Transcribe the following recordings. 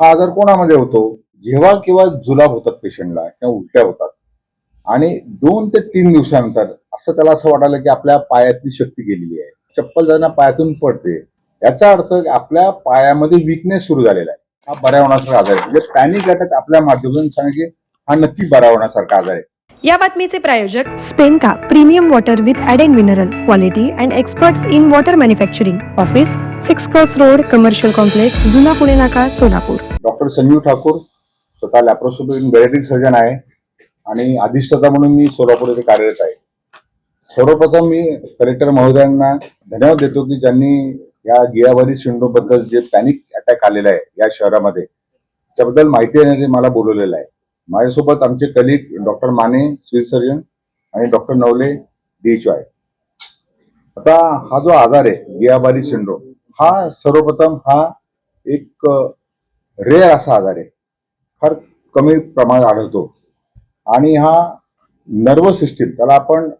हा आजार कोणामध्ये होतो? जेव्हा केव्हा जुलाब होतात पेशंटला किंवा उलट्या होतात. आणि दोन ते तीन दिवसानंतर असं त्याला असं वाटायला की आपल्या पायातली शक्ती गेलेली आहे. चप्पल जाणं पायातून पडते याचा अर्थ आपल्या पायामध्ये विकनेस सुरू झालेला आहे. हा बऱ्या होण्यासारखा आजार आहे. म्हणजे पॅनिक अटॅक आपल्या माध्यमातून सांगितले हा नक्की बरा होण्यासारखा आजार आहे. या बातमीचे प्रायोजक स्पेनका premium water with and mineral quality and experts in water manufacturing office six cross road commercial complex जुना पुणे नाका सोलापूर. डॉक्टर संजीव ठाकूर स्वतः लॅप्रोस्कोपिक बेरेटिक सर्जन आहे आणि अधिष्ठाता म्हणून मी सोलापूर येथे कार्यरत आहे. सर्वप्रथम मी कलेक्टर महोदयांना धन्यवाद देतो की ज्यांनी या गियाबारी सिंड्रोमबद्दल जे पॅनिक अटॅक आलेला आहे या शहरामध्ये त्याबद्दल माहिती देण्यासाठी मला बोलवलेलं आहे. माझ्यासोबत आमचे colleague doctor Mane civil surgeon आणि डॉक्टर नवले डीएचओ आहे आता हा जो आजार आहे गियाबारी सिंड्रोम हा सर्वप्रथम हा एक रेअर असा आजार आहे. फार कमी प्रमाणात आढळतो. आणि हा नर्वस सिस्टीम त्याला आपण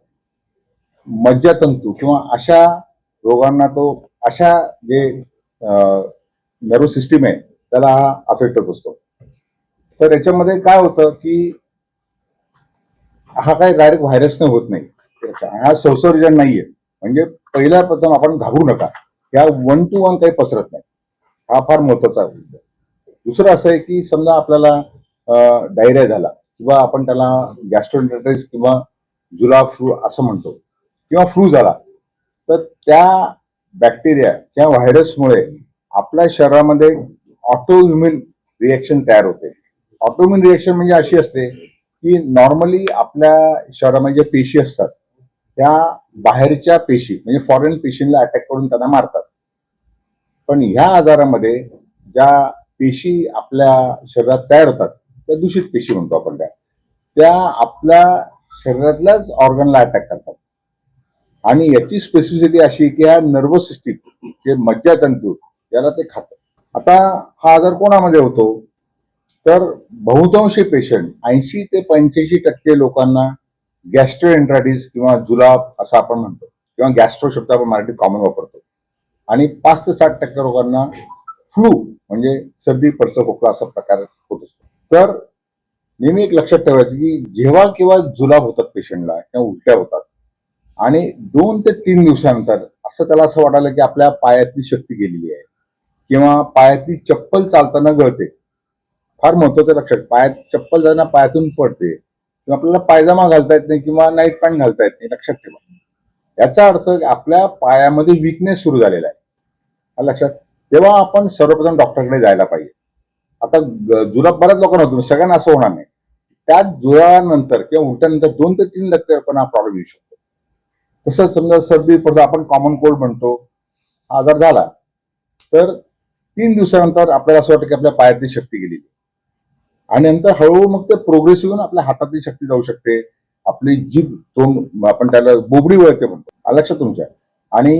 मज्जातंतू किंवा अशा रोगांना तो अशा जे नर्वस सिस्टीम आहे त्याला हा अफेक्ट होत असतो. तर याच्यामध्ये काय होतं की हा काय डायरेक्ट व्हायरसने होत नाही. हा संसर्जन नाहीये. म्हणजे पहिल्या प्रथम आपण घाबरू नका. या वन टू वन काही पसरत नाही. हा फार महत्त्वाचा दुसरं असं आहे की समजा आपल्याला डायरिया झाला किंवा आपण त्याला गॅस्ट्रोएंटरायटिस किंवा जुला फ्लू असं म्हणतो किंवा फ्लू झाला तर त्या बॅक्टेरिया किंवा व्हायरसमुळे आपल्या शरीरामध्ये ऑटो ऑटोइम्युन रिॲक्शन तयार होते. ऑटोमिन रिएक्शन म्हणजे अशी असते की नॉर्मली आपल्या शरीरामध्ये ज्या पेशी असतात त्या बाहेरच्या पेशी म्हणजे फॉरेन पेशींना अटॅक करून त्यांना मारतात. पण ह्या आजारामध्ये ज्या पेशी आपल्या शरीरात तयार होतात त्या दूषित पेशी म्हणतो आपण त्या. त्या आपल्या शरीरातल्याच ऑर्गनला अटॅक करतात. आणि याची स्पेसिफिसिटी अशी की हा नर्वस सिस्टीम जे मज्जातंतू याला ते खातं. आता हा आजार कोणामध्ये होतो? तर बहुतांशी पेशंट ऐंशी ते पंच्याऐंशी टक्के लोकांना गॅस्ट्रोएंट्रायटिस किंवा जुलाब असं आपण म्हणतो किंवा गॅस्ट्रो शब्द आपण मराठीत कॉमन वापरतो. आणि पाच ते साठ टक्के लोकांना फ्लू म्हणजे सर्दी पडचं खोकला असा प्रकार होत असतो. तर नेहमी एक लक्षात ठेवायचं की जेव्हा किंवा जुलाब होतात पेशंटला किंवा उलट्या होतात आणि दोन ते तीन दिवसानंतर असं त्याला असं वाटायला की आपल्या पायातली शक्ती गेलेली आहे किंवा पायातली चप्पल चालताना गळते फार महत्वाचं लक्षात. पायात चप्पल जाताना पायातून पडते. किंवा आपल्याला पायजामा घालता येत नाही किंवा नाईट पॅन्ट घालता येत नाही लक्षात ठेवा. याचा अर्थ आपल्या पायामध्ये विकनेस सुरू झालेला आहे. लक्षात. तेव्हा आपण सर्वप्रथम डॉक्टरकडे जायला पाहिजे. आता ग- जुलाब बऱ्याच लोकांना होतो सगळ्यांना असं होणार नाही. त्याच जुळानंतर किंवा उलट्यानंतर दोन ते तीन टक्के पण हा प्रॉब्लेम येऊ शकतो. तसंच समजा सर्दी पडतो आपण कॉमन कोल्ड म्हणतो आजार झाला तर तीन दिवसानंतर आपल्याला असं वाटतं की आपल्या पायातली शक्ती गेलेली आणि नंतर हळूहळू मग ते प्रोग्रेसिव्ह होऊन आपल्या हातातली शक्ती जाऊ शकते. आपली जीभ तोंड आपण त्याला बोबडी वळते म्हणतो. लक्षात तुमच्या आणि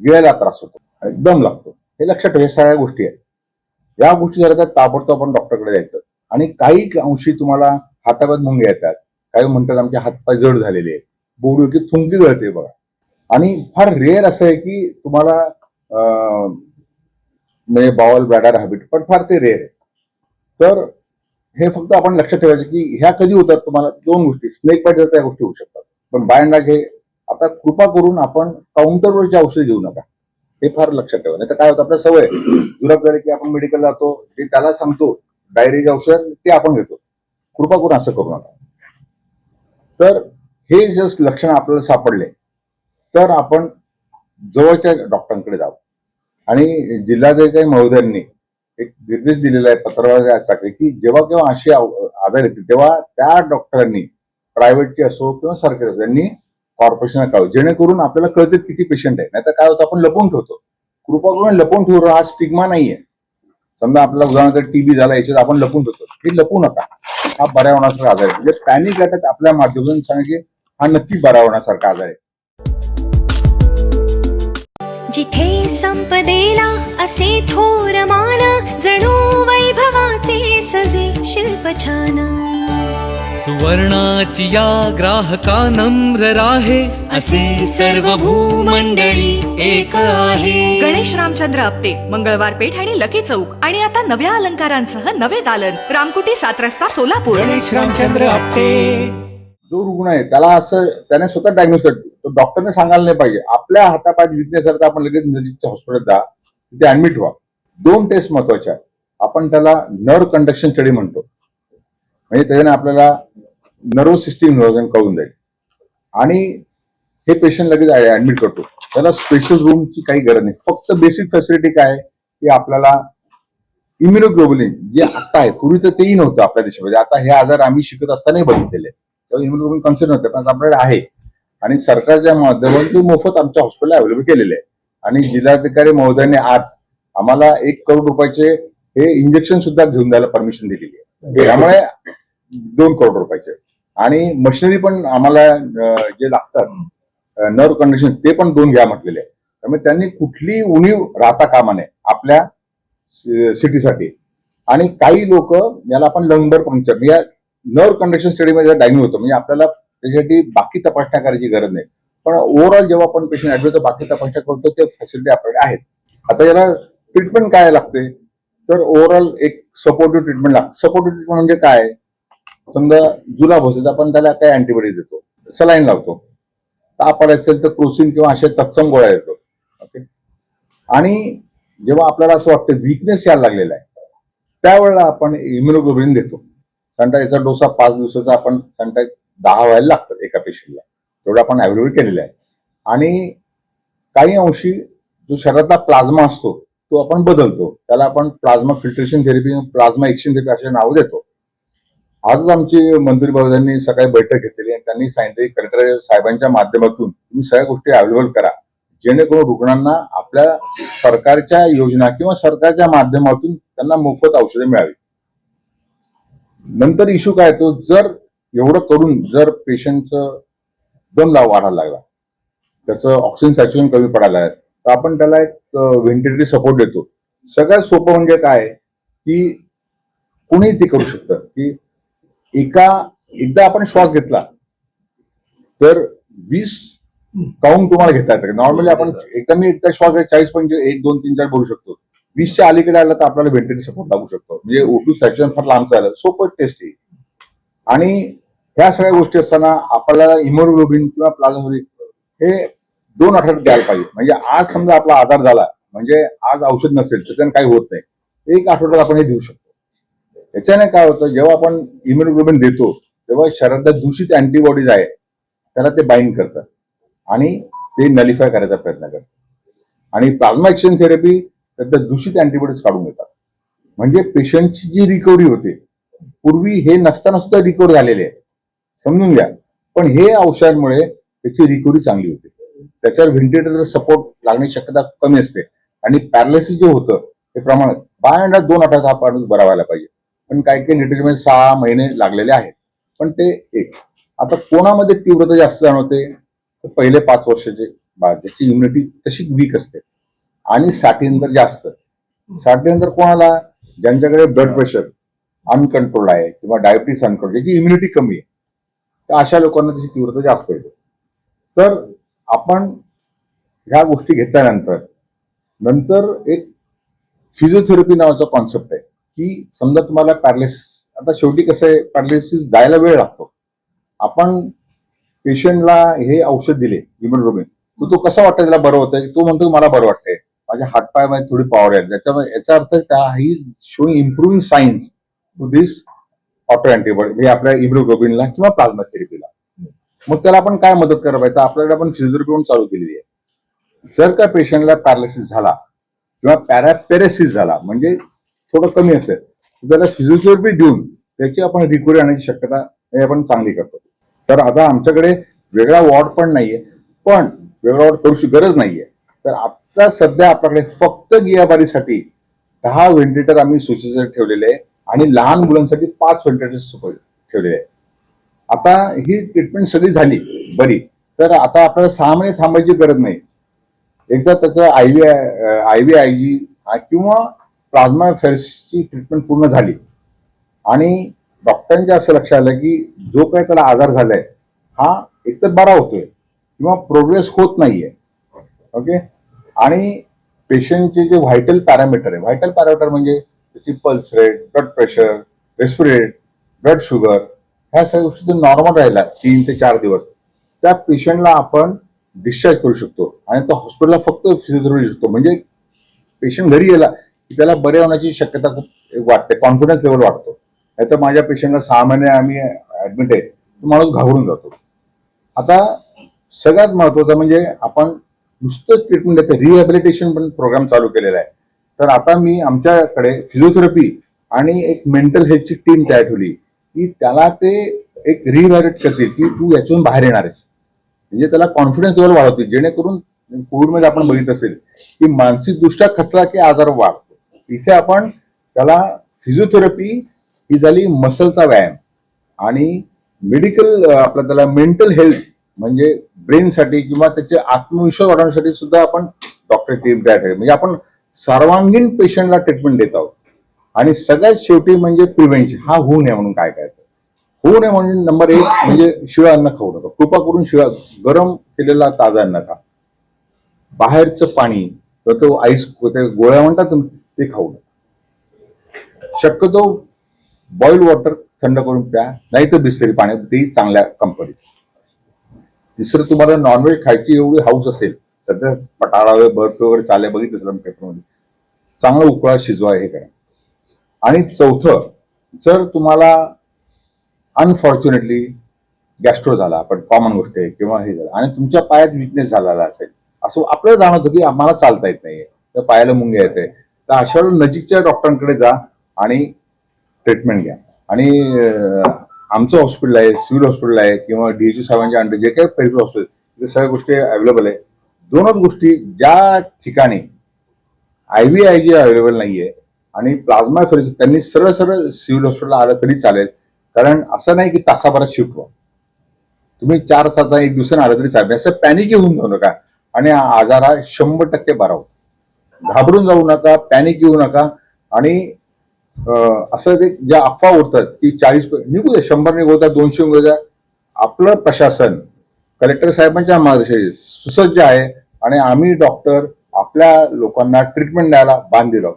वेळेला त्रास होतो. आणि दम लागतो. हे लक्षात ठेवा हे सगळ्या गोष्टी आहेत. या गोष्टी झाल्या तर ताबडतोब आपण डॉक्टरकडे जायचं आणि काही अंशी तुम्हाला हातापात मुंगे येतात. काही म्हणतात आमचे हातपाय जड झालेले आहेत. बोबडी की थुंकी गळते बघा. आणि फार रेअर असं आहे की तुम्हाला म्हणजे बावल ब्रॅडर हॅबिट पण फार ते रेअर आहे. तर हे फक्त आपण लक्षात ठेवायचं की ह्या कधी होतात तुम्हाला दोन गोष्टी. स्नेक बाईट त्या गोष्टी होऊ शकतात. पण बाय अँड हे आता कृपा करून आपण काउंटरवरची औषध घेऊ नका. हे फार लक्षात ठेवा. नाही तर काय होतं आपल्या सवय जुलाब झाले की आपण मेडिकल जातो ते त्याला सांगतो डायरीचे औषध ते आपण घेतो. कृपा करून असं करू नका. तर हे जर लक्षण आपल्याला सापडले तर आपण जवळच्या डॉक्टरांकडे जावं. आणि जिल्हाधिकारी महोदयांनी एक निर्देश दिलेला आहे पत्रकार शाखेत की जेव्हा केव्हा असे आजार येतील तेव्हा त्या डॉक्टरांनी प्रायव्हेटचे असो किंवा सरकारी असो यांनी कॉर्पोरेशन कळावं जेणेकरून आपल्याला कळते किती पेशंट आहे नाहीतर काय होतं आपण लपवून ठेवतो. कृपा करून लपवून ठेवतो हा स्टिग्मा नाहीये. समजा आपल्याला उदाहरणार्थ टीबी झाला याच्यात आपण लपून ठेवतो. हे लपू नका. हा बऱ्या होण्यासारखा आजार आहे. म्हणजे पॅनिक अटॅक आपल्या माध्यमातून सांगा की हा नक्की बरा होण्यासारखा आजार आहे. जिथे संपदेला असे थोर मान जणू वैभवाचे सजे शिल्प छान. सुवर्णाची या ग्राहका नम्र राहे असे सर्व भूमंडळी एक आहे. गणेश रामचंद्र आपटे मंगळवार पेठ आणि लकी चौक आणि आता नव्या अलंकारांसह नवे दालन रामकुटी सात रस्ता सोलापूर. गणेश रामचंद्र आपटे. जो रुग्ण आहे त्याला असं त्याने स्वतः डायग्नोस करतो. तो डॉक्टरने सांगायला नाही पाहिजे. आपल्या हातापायात विकनेस तर आपण लगेच नजीकच्या हॉस्पिटल जा तिथे ऍडमिट व्हा. दोन टेस्ट महत्त्वाच्या आहेत. आपण त्याला नर्व कंडक्शन स्टडी म्हणतो. म्हणजे त्याच्याने आपल्याला नर्व सिस्टीम कळून जाईल. आणि हे पेशंट लगेच ऍडमिट करतो. त्याला स्पेशल रूमची काही गरज नाही. फक्त बेसिक फॅसिलिटी काय की आपल्याला इम्युनोग्लोबुलिन जे आता आहे पूर्वी तर तेही नव्हतं आपल्या देशामध्ये. आता हे आजार आम्ही शिकत असतानाही बघितलेले. तेव्हा इम्युनोग्लोबुलिन कन्सर्न होते पण आपल्याकडे आहे. आणि सरकारच्या माध्यमातून ते मोफत आमच्या हॉस्पिटल अवेलेबल केलेले आहे. आणि जिल्हाधिकारी महोदयांनी आज आम्हाला एक करोड रुपयाचे हे इंजेक्शन सुद्धा घेऊन द्यायला परमिशन दिलेली आहे. त्यामुळे दोन करोड रुपयाचे. आणि मशिनरी पण आम्हाला जे लागतात नर्व कंडिशन ते पण दोन घ्या म्हटलेले आहे त्यामुळे त्यांनी कुठली उणीव राहता कामा नये आपल्या सिटीसाठी. आणि काही लोक याला आपण लंगर पंक्चर या नर्व कंडक्शन स्टडीमध्ये डायग्नोज होतं म्हणजे आपल्याला त्याच्यासाठी बाकी तपासण्या करायची गरज नाही. पण ओव्हरऑल जेव्हा आपण पेशंट ऍडमिट होतो बाकी तपासण्या करतो ते फॅसिलिटी आपल्याकडे आहेत. आता याला ट्रीटमेंट काय लागते? तर ओव्हरऑल एक सपोर्टिव्ह ट्रीटमेंट लागते. सपोर्टिव्ह ट्रीटमेंट म्हणजे काय? समजा जुलाब असेल तर आपण त्याला काय अँटीबॉडीज देतो. सलाईन लावतो. ताप आला असेल तर क्रोसिन किंवा असे तत्सम गोळ्या देतो. ओके आणि जेव्हा आपल्याला असं वाटतं विकनेस यायला लागलेला आहे त्यावेळेला आपण इम्युनोग्लोबिन देतो. साधारणतः डोसा पाच दिवसाचा आपण सॅनिटाईज दहा व्हायला लागतं एका पेशंटला तेवढं आपण अवेलेबल केलेलं आहे. आणि काही अंशी जो शरीरातला प्लाझ्मा असतो तो आपण बदलतो. त्याला आपण plasma filtration therapy plasma exchange therapy असे नाव देतो. आजच आमची मंत्री बाबांनी सकाळी बैठक घेतलेली आणि त्यांनी सांगितले की कलेक्टर साहेबांच्या माध्यमातून तुम्ही सगळ्या गोष्टी अवेलेबल करा. जेणेकरून रुग्णांना आपल्या सरकारच्या योजना किंवा सरकारच्या माध्यमातून त्यांना मोफत औषधे मिळावी. नंतर इश्यू काय तो जर एवढं करून जर पेशंटचं दम लाव वाढायला लागला. त्याचं ऑक्सिजन सॅच्युरेशन कमी पडायला आहे तर आपण त्याला एक व्हेंटिलेटरी सपोर्ट देतो. सगळ्यात सोपं म्हणजे काय? की कुणी ते करू शकतं. की एका एकदा आपण श्वास घेतला तर वीस काउंट तुम्हाला घेता येतं नॉर्मली आपण एकदा मी एकदा श्वास चाळीस पंचे एक दोन तीन चार बोलू शकतो. वीसच्या अलीकडे आला तर आपल्याला व्हेंटिलेटर सपोर्ट लागू शकतो. म्हणजे ओटू सॅच्युरेशन फार लांबचं आलं. सोपं टेस्ट आहे. आणि ह्या सगळ्या गोष्टी असताना आपल्याला इमोग्लोबिन किंवा प्लाझ्मा हे दोन आठवड्यात द्यायला पाहिजे. म्हणजे आज समजा आपला आधार झाला म्हणजे आज औषध नसेल त्याच्याने काही होत नाही. एक आठवड्यात आपण हे देऊ शकतो. याच्याने काय होतं जेव्हा आपण इम्युनोग्लोबिन देतो तेव्हा शरीरात दूषित अँटीबॉडीज आहे त्याला ते बाइंड करतात आणि ते नलिफाय करायचा प्रयत्न करतात. आणि प्लाझ्मा एक्शन थेरपी त्यातल्या दूषित अँटीबॉडीज काढून घेतात म्हणजे पेशंटची जी रिकव्हरी होते पूर्वी हे नसताना सुद्धा रिकव्हर झालेले आहे समजून घ्या. पण हे औषधांमुळे त्याची रिकव्हरी चांगली होते. त्याच्यावर व्हेंटिलेटर सपोर्ट लागण्याची शक्यता कमी असते. आणि पॅरालिसिस जे होतं ते प्रमाण बाय अंडर दोन आठवड्यात हा माणूस बरा व्हायला पाहिजे. पण काही काही लिटरेचरमध्ये सहा महिने लागलेले आहेत. पण ते एक. आता कोणामध्ये तीव्रता जास्त जाणवते? तर पहिले पाच वर्षाचे बाळ ज्याची इम्युनिटी तशी वीक असते. आणि साठीनंतर जास्त. साठीनंतर कोणाला? ज्यांच्याकडे ब्लड प्रेशर अनकंट्रोल आहे किंवा डायबिटीस अनकंट्रोल ज्याची इम्युनिटी कमी आहे. तर अशा लोकांना त्याची तीव्रता जास्त येते. तर आपण ह्या गोष्टी घेतल्यानंतर नंतर एक फिजिओथेरपी नावाचा कॉन्सेप्ट आहे की समजा तुम्हाला पॅरालिसिस आता शेवटी कसं आहे पॅरालिसिस जायला वेळ लागतो. आपण पेशंटला हे औषध दिले इम्युनोग्लोबिन तर तो कसा वाटतं त्याला बरं होतंय? तो म्हणतो मला बरं वाटतंय. माझ्या हातपायामध्ये थोडी पॉवर आहे त्याच्यामुळे याचा अर्थ त्या ही showing improving signs to this auto antibody म्हणजे आपल्या इम्युनोग्लोबिनला किंवा प्लाझ्मा थेरपीला मग त्याला आपण काय मदत करायला पाहिजे? तर आपल्याकडे आपण फिजिओथेरपी पण चालू केलेली आहे. जर का पेशंटला पॅरालिसिस झाला किंवा पॅरापेरेसिस झाला म्हणजे थोडं कमी असेल तर त्याला फिजिओथेरपी देऊन त्याची आपण रिकवरी आणण्याची शक्यता हे आपण चांगली करतो. तर आता आमच्याकडे वेगळा वॉर्ड पण नाहीये पण वेगळा वॉर्ड करूची गरज नाहीये. तर आता सध्या आपल्याकडे फक्त गियाबारीसाठी दहा व्हेंटिलेटर आम्ही सुचित ठेवलेले आहे आणि लहान मुलांसाठी पाच व्हेंटिलेटर ठेवलेले आहे. आता ही ट्रीटमेंट सगळी झाली बरी. तर आता आपल्याला सहा महिने थांबायची गरज नाही. एकदा त्याचं I V I V I G किंवा प्लाझ्मा फेरसची ट्रीटमेंट पूर्ण झाली. आणि डॉक्टरांच्या असं लक्षात आलं की जो काही त्याला आजार झालाय हा एकतर बरा होतोय किंवा प्रोग्रेस होत नाहीये. ओके आणि पेशंटचे जे व्हायटल पॅरामीटर आहे व्हायटल पॅरामीटर म्हणजे त्याची pulse rate blood pressure respirate blood sugar ह्या सगळ्या गोष्टी जर नॉर्मल राहिला तीन ते चार दिवस. त्या पेशंटला आपण डिस्चार्ज करू शकतो. आणि तो हॉस्पिटलला फक्त फिजिओथेरपी देऊ शकतो. म्हणजे पेशंट घरी गेला की त्याला बरे होण्याची शक्यता खूप वाटते कॉन्फिडन्स लेवल वाढतो. नाही तर माझ्या पेशंटला सहा महिने आम्ही ऍडमिट आहे तो माणूस घाबरून जातो. आता सगळ्यात महत्वाचं म्हणजे आपण नुसतंच ट्रीटमेंट देतो रिहॅबिलिटेशन पण प्रोग्राम चालू केलेला आहे. तर आता मी आमच्याकडे फिजिओथेरपी आणि एक मेंटल हेल्थची टीम तयार ठेवली. की त्याला ते एक रिहॅबिलिट करतील की तू याच्यातून बाहेर येणार आहेस. म्हणजे त्याला कॉन्फिडन्स लेवल वाढवतील जेणेकरून कोविडमध्ये आपण बघित असेल की मानसिकदृष्ट्या खचला की आजार वाढतो. इथे आपण त्याला फिजिओथेरपी ही झाली मसलचा व्यायाम. आणि मेडिकल आपलं त्याला मेंटल हेल्थ म्हणजे ब्रेनसाठी किंवा त्याचे आत्मविश्वास वाढवण्यासाठी सुद्धा आपण डॉक्टर टीम तयार म्हणजे आपण सर्वांगीण पेशंटला ट्रीटमेंट देत आहोत. आणि सगळ्यात शेवटी म्हणजे प्रिव्हेंशन हा होऊ नये म्हणून काय करायचं? होऊ नये म्हणजे नंबर एक म्हणजे शिळं अन्न खाऊ नका. कृपा करून शिळा गरम केलेला ताजा अन्न खा. बाहेरचं पाणी तर तो आईस ते गोळ्या म्हणतात ते खाऊ नका. शक्यतो बॉइल वॉटर थंड करून प्या नाही तर बिसलेरी पाणी ते चांगल्या कंपनीत तिसरं तुम्हाला नॉनव्हेज खायची एवढी हाऊस असेल सध्या पटाळा वगैरे बर्फ वगैरे चालल्या बघितलं पेपरमध्ये चांगला उकळा शिजवा हे करा. आणि चौथं जर तुम्हाला अनफॉर्च्युनेटली गॅस्ट्रो झाला पण कॉमन गोष्ट आहे किंवा हे झालं आणि तुमच्या पायात विकनेस झालेला असेल असं आपल्याला जाणवतं की आम्हाला चालता येत नाहीये. तर पायाला मुंग्या येते. तर अशा वेळी नजीकच्या डॉक्टरांकडे जा आणि ट्रीटमेंट घ्या. आणि आमचं हॉस्पिटल आहे सिव्हिल हॉस्पिटल आहे किंवा डीएचयू साहेबांच्या अंडर जे काही पेरिफेरल हॉस्पिटल सगळ्या गोष्टी अवेलेबल आहे. दोनच गोष्टी ज्या ठिकाणी I V I G available नाहीये आणि प्लाझ्मा फेरेसिस त्यांनी सरळ सरळ सिव्हिल हॉस्पिटलला आलं तरी चालेल. कारण असं नाही की तासाभरात शिफ्ट व्हा. तुम्ही चार सात एक दिवसाने आलं तरी चालेल. असं पॅनिक येऊन जाऊ नका. आणि हा आजार हा शंभर टक्के बरा होतो. घाबरून जाऊ नका पॅनिक येऊ नका. आणि असं ते ज्या अफवा उरतात की चाळीस निघू द्या शंभर निघू द्या दोनशे निघू द्या. आपलं प्रशासन कलेक्टर साहेबांच्या मार्गदर्शनाखाली सुसज्ज आहे. आणि आम्ही डॉक्टर आपल्या लोकांना ट्रीटमेंट द्यायला बांधलेलो आहोत.